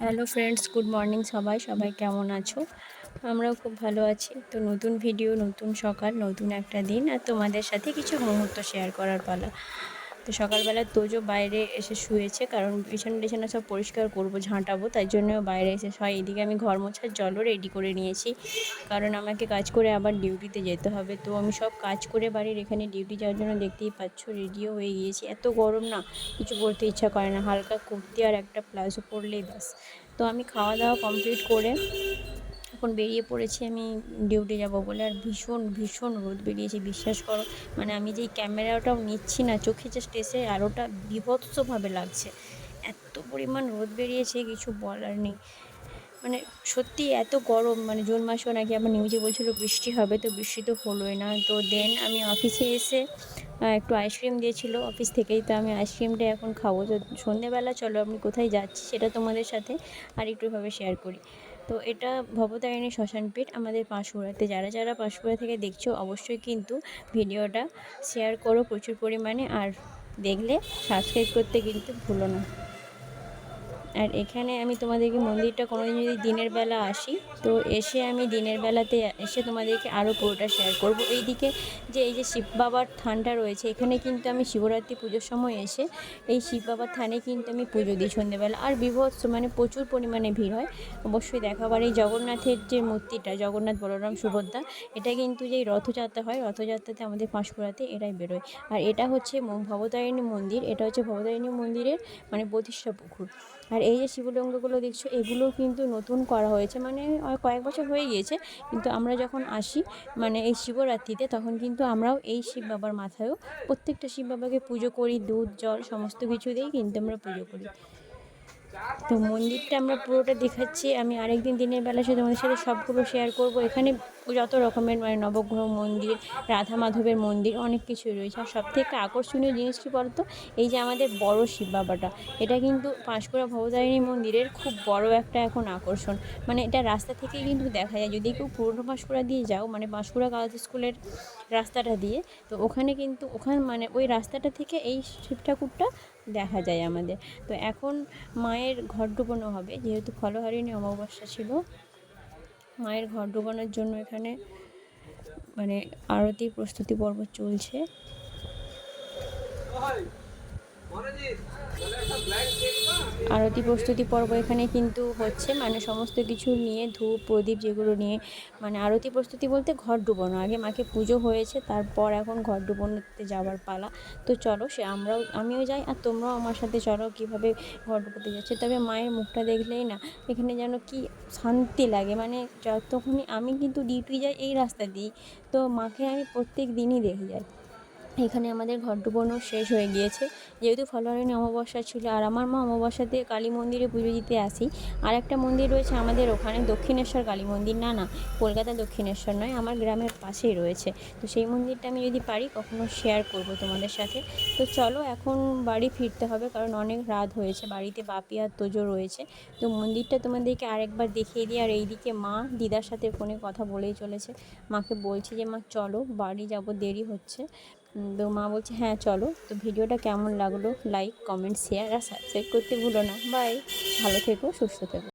Hello friends good morning সবাই। সবাই কেমন আছো? আমরাও খুব ভালো আছি। তো নতুন ভিডিও নতুন সকাল, নতুন একটা দিন, আর তোমাদের সাথে কিছু মুহূর্ত শেয়ার করার পালা। তো সকালবেলা তোজো বাইরে এসে শুয়েছে, কারণ বিছানা টিছানা সব পরিষ্কার করব, ঝাঁটাবো, তাই জন্য বাইরে এসে হয় এদিকে আমি ঘর মোছার জলও রেডি করে নিয়েছি, কারণ আমাকে কাজ করে আবার ডিউটিতে যেতে হবে। তো আমি সব কাজ করে বাড়ির এখানে ডিউটি যাওয়ার জন্য দেখতেই পাচ্ছ রেডিও হয়ে গিয়েছি। এত গরম না, কিছু পরতে ইচ্ছা করে না, হালকা কুর্তি আর একটা প্লাজো পরলেই ব্যাস। তো আমি খাওয়া দাওয়া কমপ্লিট করে এখন বেরিয়ে পড়েছি আমি ডিউটি যাব বলে আর ভীষণ ভীষণ রোদ বেরিয়েছে, বিশ্বাস করো। মানে আমি যেই ক্যামেরাটাও নিচ্ছি না, চোখে জাস্ট এসে আরোটা বিভৎসভাবে লাগছে। এত পরিমাণ রোদ বেরিয়েছে, কিছু বলার নেই। মানে সত্যি এত গরম মানে জুন মাসেও নাকি আমার নিউজে বলছিল বৃষ্টি হবে, তো বৃষ্টি তো হলোই না। তো দেন আমি অফিসে এসে একটু আইসক্রিম দিয়েছিল অফিস থেকেই, তো আমি আইসক্রিমটা এখন খাব। তো সন্ধেবেলা চলো আমি কোথায় যাচ্ছি সেটা তোমাদের সাথে আর একটুভাবে শেয়ার করি। তো এটা ভবতারিণী শ্মশানপীঠ আমাদের পাঁশকুড়াতে। যারা যারা পাঁশকুড়া থেকে দেখছ, অবশ্যই কিন্তু ভিডিওটা শেয়ার করো প্রচুর পরিমাণে। আর দেখলে সাবস্ক্রাইব করতে কিন্তু ভুলো না। আর এখানে আমি তোমাদেরকে মন্দিরটা কোনোদিন যদি দিনের বেলা আসি, তো এসে আমি দিনের বেলাতে এসে তোমাদেরকে আরও পুরোটা শেয়ার করব। এইদিকে যে, এই যে শিব বাবার থানটা রয়েছে, এখানে কিন্তু আমি শিবরাত্রি পুজোর সময় এসে এই শিব বাবার থানে কিন্তু আমি পুজো দিই সন্ধ্যেবেলা। আর বিভৎস মানে প্রচুর পরিমাণে ভিড় হয়। অবশ্যই দেখাবার এই জগন্নাথের যে মূর্তিটা, জগন্নাথ বলরাম সুভদ্রা, এটা কিন্তু যেই রথযাত্রা হয়, রথযাত্রাতে আমাদের পাঁশকুড়াতে এটাই বেরোয়। আর এটা হচ্ছে ভবতারিণী মন্দির, এটা হচ্ছে ভবতারিণী মন্দিরের মানে প্রতিষ্ঠা পুকুর। আর এই যে শিবলিঙ্গগুলো দেখছ, এগুলো কিন্তু নতুন করা হয়েছে। মানে কয়েক বছর হয়ে গিয়েছে, কিন্তু আমরা যখন আসি মানে এই শিবরাত্রিতে, তখন কিন্তু আমরাও এই শিব বাবার মাথায়ও প্রত্যেকটা শিব বাবাকে পুজো করি, দুধ, জল, সমস্ত কিছু দিয়েই কিন্তু আমরা পুজো করি। তো মন্দিরটা আমরা পুরোটা দেখাচ্ছি। আমি আরেকদিন দিনের বেলা সে তোমাদের সাথে সবগুলো শেয়ার করব। এখানে যত রকমের মানে নবগ্রহ মন্দির, রাধা মাধবের মন্দির, অনেক কিছুই রয়েছে। আর সবথেকে আকর্ষণীয় জিনিস বলতো, এই যে আমাদের বড় শিব বাবাটা, এটা কিন্তু পাঁশকুড়া ভবতারিণী মন্দিরের খুব বড় একটা এখন আকর্ষণ। মানে এটা রাস্তা থেকেই কিন্তু দেখা যায়। যদি কেউ পুরনো পাঁশকুড়া দিয়ে যাও মানে পাঁশকুড়া গার্লস স্কুলের রাস্তাটা দিয়ে, তো ওখানে কিন্তু ওখানে মানে ওই রাস্তাটা থেকে এই শিব ঠাকুরটা দেখা যায় আমাদের। তো এখন মায়ের ঘর ডুবানো হবে, যেহেতু ফলহারিণী অমাবস্যা ছিল। মায়ের ঘর ডুবানোর জন্য এখানে মানে আরতি প্রস্তুতি পর্ব চলছে। আরতি প্রস্তুতি পর্ব এখানে কিন্তু হচ্ছে। মানে সমস্ত কিছু নিয়ে ধূপ, প্রদীপ যেগুলো নিয়ে মানে আরতি প্রস্তুতি বলতে ঘর ডুবানো। আগে মাকে পুজো হয়েছে, তারপর এখন ঘর ডুবানোতে যাওয়ার পালা। তো চলো সে আমরাও, আমিও যাই আর তোমরাও আমার সাথে চলো কীভাবে ঘর ডুবোতে যাচ্ছে। তবে মায়ের মুখটা দেখলেই না, এখানে যেন কি শান্তি লাগে। মানে যতক্ষণই আমি কিন্তু ডিউটি যাই, এই রাস্তা দিই তো মাকে আমি প্রত্যেক দিনই দেখে যাই। এখানে আমাদের ডুবানো শেষ হয়ে গিয়েছে। যেহেতু ফলোয়ারিনী অমাবস্যা ছিল, আর আমার মা অমাবস্যাতে কালী মন্দিরে পুজো দিতে আসি আর একটা মন্দির রয়েছে আমাদের ওখানে দক্ষিণেশ্বর কালী মন্দির। না না, কলকাতা দক্ষিণেশ্বর নয়, আমার গ্রামের পাশেই রয়েছে। তো সেই মন্দিরটা আমি যদি পারি, কখনো শেয়ার করব তোমাদের সাথে। তো চলো, এখন বাড়ি ফিরতে হবে, কারণ অনেক রাত হয়েছে, বাড়িতে বাপি আর তোজো রয়েছে। তো মন্দিরটা তোমাদেরকে আরেকবার দেখিয়ে দিই, আর এইদিকে মা দিদার সাথে ফোনে কথা বলেই চলেছে। মাকে বলছি যে, মা, চলো, বাড়ি যাব, দেরি হচ্ছে। তো মা বলছে হ্যাঁ চলো। তো ভিডিওটা কেমন লাগল লাইক কমেন্ট শেয়ার আর সাবস্ক্রাইব করতে ভুলো না। বাই ভালো থেকো, সুস্থ থেকো।